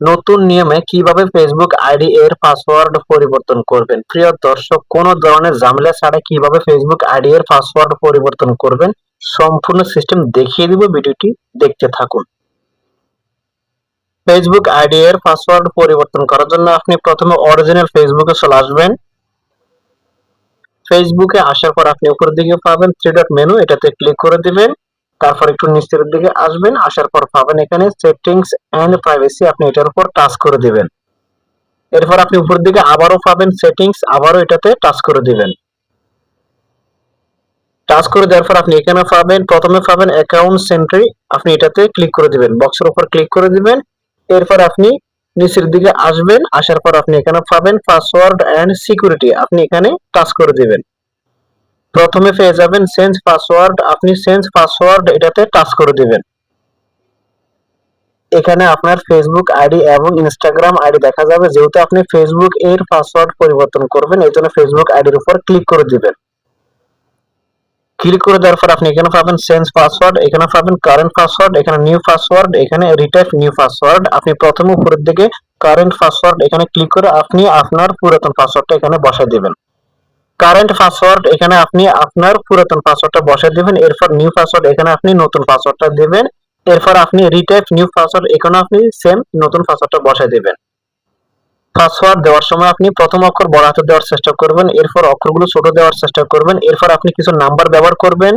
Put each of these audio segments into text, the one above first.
নতুন নিয়মে কীভাবে ফেসবুক আইডি এর পাসওয়ার্ড পরিবর্তন করবেন? প্রিয় দর্শক, কোন ধরনের ঝামেলা ছাড়া কীভাবে ফেসবুক আইডি এর পাসওয়ার্ড পরিবর্তন করবেন? সম্পূর্ণ সিস্টেম দেখিয়ে দিব, ভিডিওটি দেখতে থাকুন। ফেসবুক আইডি এর পাসওয়ার্ড পরিবর্তন করার জন্য আপনি প্রথমে অরিজিনাল ফেসবুকে চলে আসবেন। ফেসবুকে আসার পর আপনি উপরের দিকে পাবেন থ্রি ডট মেনু এটাতে ক্লিক করে দিবেন। তারপর একটু নিচের দিকে আসবেন, আসার পর পাবেন এখানে সেটিংস এন্ড প্রাইভেসি আপনি এটার উপর টাচ করে দিবেন। এরপর আপনি উপরের দিকে আবারও পাবেন সেটিংস আবারও এটাতে টাচ করে দিবেন। টাচ করে দেওয়ার পর আপনি এখানে পাবেন, প্রথমে পাবেন অ্যাকাউন্ট সেন্ট্রি আপনি এটাতে ক্লিক করে দিবেন বক্সের উপর ক্লিক করে দিবেন। এরপর আপনি নিচের দিকে আসবেন, আসার পর আপনি এখানে পাবেন পাসওয়ার্ড এন্ড সিকিউরিটি আপনি এখানে টাচ করে দিবেন। প্রথমে পেয়ে যাবেন চেঞ্জ পাসওয়ার্ড আপনি চেঞ্জ পাসওয়ার্ড এটাতে টাচ করে দিবেন। এখানে আপনার ফেসবুক আইডি এবং ইনস্টাগ্রাম আইডি দেখা যাবে, যেহেতু আপনি ফেসবুক এর পাসওয়ার্ড পরিবর্তন করবেন, এই জন্য ফেসবুক আইডির উপর ক্লিক করে দিবেন। ক্লিক করে দেওয়ার পর আপনি এখানে পাবেন চেঞ্জ পাসওয়ার্ড এখানে পাবেন কারেন্ট পাসওয়ার্ড এখানে নিউ পাসওয়ার্ড এখানে রিটাইপ নিউ পাসওয়ার্ড আপনি প্রথমে উপরের দিকে কারেন্ট পাসওয়ার্ড এখানে ক্লিক করে আপনি আপনার পুরাতন পাসওয়ার্ডটা এখানে বসাই দিবেন। কারেন্ট পাসওয়ার্ড এখানে আপনি আপনার পুরাতন পাসওয়ার্ডটা বসাই দিবেন, এরপর নিউ পাসওয়ার্ড এখানে আপনি নতুন পাসওয়ার্ডটা দিবেন, এরপর আপনি রিটাইপ নিউ পাসওয়ার্ড এখানে আপনি সেম নতুন পাসওয়ার্ডটা বসাই দিবেন। পাসওয়ার্ড দেওয়ার সময় আপনি প্রথম অক্ষর বড় হাতে দেওয়ার চেষ্টা করবেন, এরপর অক্ষরগুলো ছোট দেওয়ার চেষ্টা করবেন, এরপর আপনি কিছু নাম্বার ব্যবহার করবেন,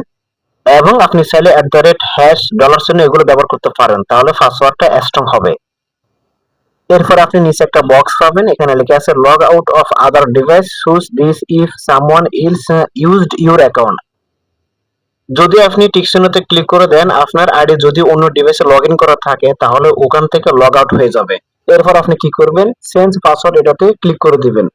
এবং আপনি চাইলে at the rate hash dollar চিহ্ন এগুলো ব্যবহার করতে পারেন, তাহলে পাসওয়ার্ডটা স্ট্রং হবে। এরপর আপনি নিচে একটা বক্স পাবেন, এখানে লেখা আছে log out of other device choose this if someone else used your account যদি আপনি টিকশনতে ক্লিক করে দেন, আপনার আইডি যদি অন্য ডিভাইসে লগ ইন করা থাকে, তাহলে ওখান থেকে লগ আউট হয়ে যাবে। এরপর আপনি কি করবেন? চেঞ্জ পাসওয়ার্ড এটাতে ক্লিক করে দিবেন।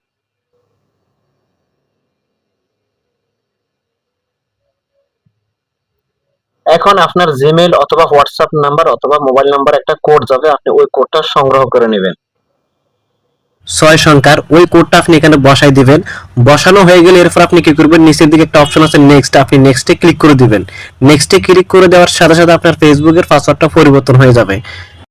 এখন আপনার জিমেইল অথবা হোয়াটসঅ্যাপ নাম্বার অথবা মোবাইল নাম্বার একটা কোড যাবে, আপনি ওই কোডটা সংগ্রহ করে নেবেন। ছয় সংখ্যার ওই কোডটা আপনি এখানে বসাই দিবেন। বসানো হয়ে গেলে এরপর আপনি কি করবেন? নিচের দিকে একটা অপশন আছে নেক্সট আপনি নেক্সটে ক্লিক করে দিবেন। নেক্সটে ক্লিক করে দেওয়ার সাথে সাথে আপনার ফেসবুকের পাসওয়ার্ডটা পরিবর্তন হয়ে যাবে।